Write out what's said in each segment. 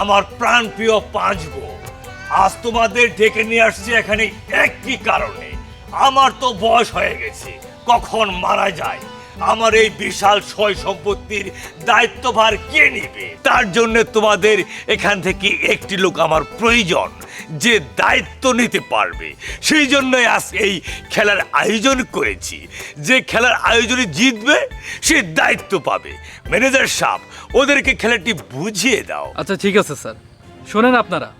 আমার প্রাণ প্রিয় পাঁচবো আজ তোমাদের ডেকে নিয়ে আসছে এখানে একটি কারণে। আমার তো বয়স হয়ে গেছে, কখন মারা যায়? আমার এই বিশাল সয় সম্পত্তির দায়িত্বভার কে নেবে? তার জন্য তোমাদের এখান থেকে একটি লোক আমার প্রয়োজন, যে দায়িত্ব নিতে পারবে। সেই জন্যই আজ এই খেলার আয়োজন করেছি। যে খেলার আয়োজনে জিতবে, সে দায়িত্ব পাবে। ম্যানেজার সাহেব ওদেরকে খেলাটি বুঝিয়ে দাও। আচ্ছা ঠিক আছে, স্যার। শোনেন আপনারা,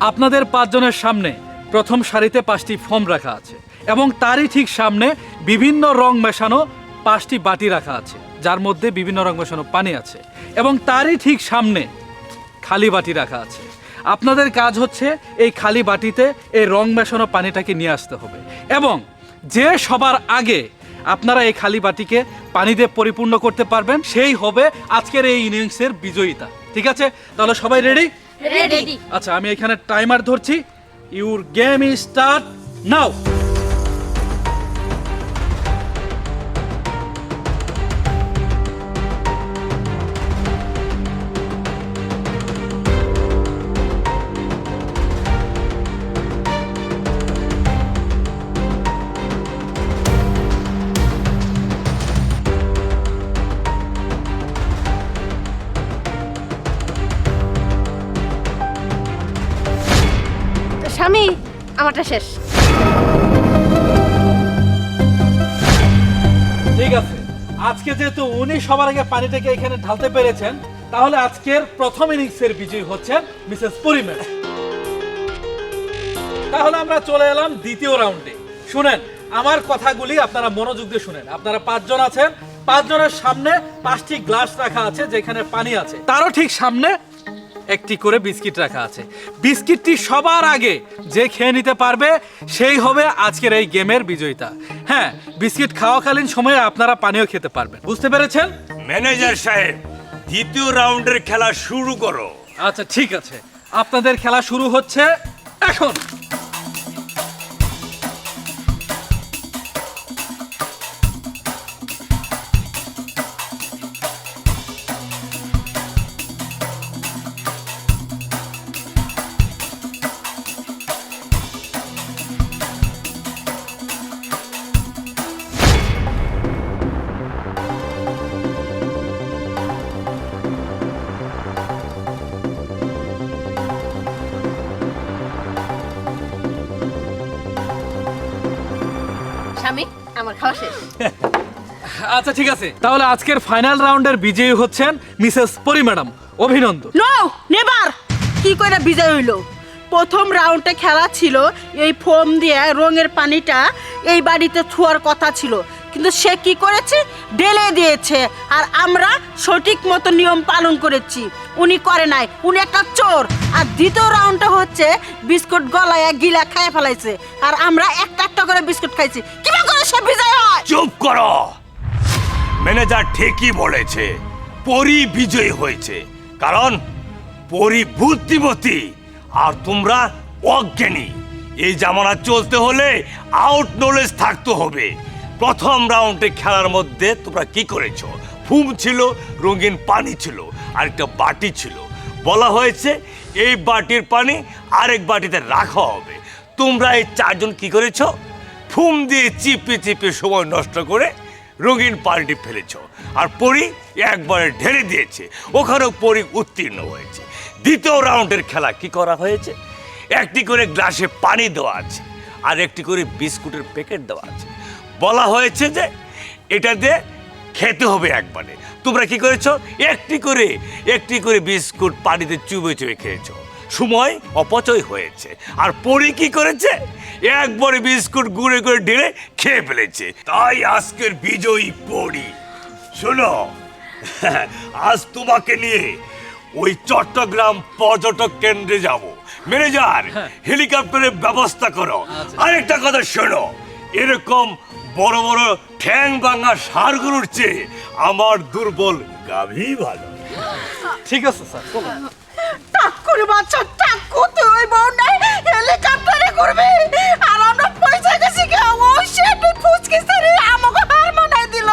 আপনাদের পাঁচজনের সামনে প্রথম সারিতে পাঁচটি ফর্ম রাখা আছে এবং তারই ঠিক সামনে বিভিন্ন রং মেশানো পাঁচটি বাটি রাখা আছে যার মধ্যে বিভিন্ন রং মেশানো পানি আছে এবং তারই ঠিক সামনে খালি বাটি রাখা আছে। আপনাদের কাজ হচ্ছে এই খালি বাটিতে এই রং মেশানো পানিটাকে নিয়ে আসতে হবে এবং যে সবার আগে আপনারা এই খালি বাটিকে পানি দিয়ে পরিপূর্ণ করতে পারবেন সেই হবে আজকের এই ইনিংসের বিজয়িতা। ঠিক আছে? তাহলে সবাই রেডি? রেডি আচ্ছা আমি এখানে টাইমার ধরছি। Your game is start now স্বামী, আমারটা শেষ। ঠিক আছে। আজকে যেহেতু উনি সবার আগে পানিটাকে এখানে ঢালতে পেরেছেন, তাহলে আজকের প্রথম ইনিংসের বিজয়ী হচ্ছেন মিসেস পরিমেশ তাহলে আমরা চলে এলাম দ্বিতীয় রাউন্ডে। শুনেন, আমার কথাগুলি আপনারা মনোযোগ দিয়ে শুনেন। আপনারা পাঁচজন আছেন, পাঁচজনের সামনে পাঁচটি গ্লাস রাখা আছে যেখানে পানি আছে। তারও ঠিক সামনে একটি করে বিস্কিট রাখা আছে। বিস্কিটটি সবার আগে যে খেয়ে নিতে পারবে সেই হবে আজকের এই গেমের বিজয়িতা। হ্যাঁ বিস্কিট খাওয়াকালীন সময়ে আপনারা পানীয় খেতে পারবেন। বুঝতে পেরেছেন? ম্যানেজার সাহেব দ্বিতীয় রাউন্ডের খেলা শুরু করো। আচ্ছা ঠিক আছে। আপনাদের খেলা শুরু হচ্ছে এখন। স্বামী আমার খাওয়া শেষ। আচ্ছা ঠিক আছে। তাহলে আজকের ফাইনাল রাউন্ডের বিজয়ী হচ্ছেন মিসেস পরি ম্যাডাম অভিনন্দন। নো নেভার কি করে বিজয় হইল? প্রথম রাউন্ডে খেলা ছিল এই ফোম দিয়ে রঙের পানিটা এই বাড়িতে ছোঁয়ার কথা ছিল। কিন্তু সে কি করেছে? ঢেলে দিয়েছে। আর আমরা সঠিক মতো নিয়ম পালন করেছি। উনি করে নাই। উনি একটা চোর। আর দ্বিতীয় রাউন্ডটা হচ্ছে বিস্কুট গলায় গিলা খাইয়ে ফেলাইছে। আর আমরা একটা একটা করে বিস্কুট খাইছি। কীভাবে করে সে বিজয় হয়? চুপ করো। ম্যানেজার ঠিকই বলেছে, পরি বিজয়ী হয়েছে। কারণ পরি বুদ্ধিমতী আর তোমরা অজ্ঞানী। এই জামানা চলতে হলে আউট নলেজ থাকতে হবে। প্রথম রাউন্ডে খেলার মধ্যে তোমরা কি করেছ? ফুম ছিল, রঙিন পানি ছিল আর একটা বাটি ছিল। বলা হয়েছে, এই বাটির পানি আরেক বাটিতে রাখা হবে। তোমরা এই চারজন কি করেছ? ফুম দিয়ে চিপে চিপে সময় নষ্ট করে রঙিন পানিটি ফেলেছ। আর পরি একবারে ঢেলে দিয়েছে। ওখানেও পরি উত্তীর্ণ হয়েছে। দ্বিতীয় রাউন্ডের খেলা কি করা হয়েছে? একটি করে গ্লাসে পানি দেওয়া আছে, আর একটি করে বিস্কুটের প্যাকেট দেওয়া আছে। বলা হয়েছে যে এটা দিয়ে খেতে হবে একবারে। তোমরা কি করেছ? একটি করে একটি করে বিস্কুট পানিতে চুবে চুবে খেয়েছো। সময় অপচয় হয়েছে। আর পরি কি করেছে? একবারে বিস্কুট গুঁড়ে করে ঢেলে খেয়ে ফেলেছে। তাই আজকের বিজয়ী পরি। শোনো আজ তোমাকে নিয়ে ওই চট্টগ্রাম পর্যটক কেন্দ্রে যাব। ম্যানেজার হেলিকপ্টারের ব্যবস্থা করো। আরেকটা কথা শোনো এরকম বড় বড় ঠ্যাং ভাঙা সার গরুর চেয়ে আমার দুর্বল গাভী ভালো। ঠিক আছে স্যার চলুন। টাকুর বাচ্চা টাকু তুই ওই বউটাই হেলিকপ্টারে করবি আর আমরা পয়সা গেছি কে ওই শেট ফুচকি সারি আমাকে হার মানাই দিল।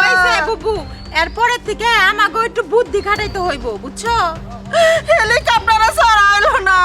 হইছে বুবু। এরপরের থেকে আমাকে একটু বুদ্ধি খাটাইতে হইব বুঝছ? হেলিকপ্টারে সারা হলো না।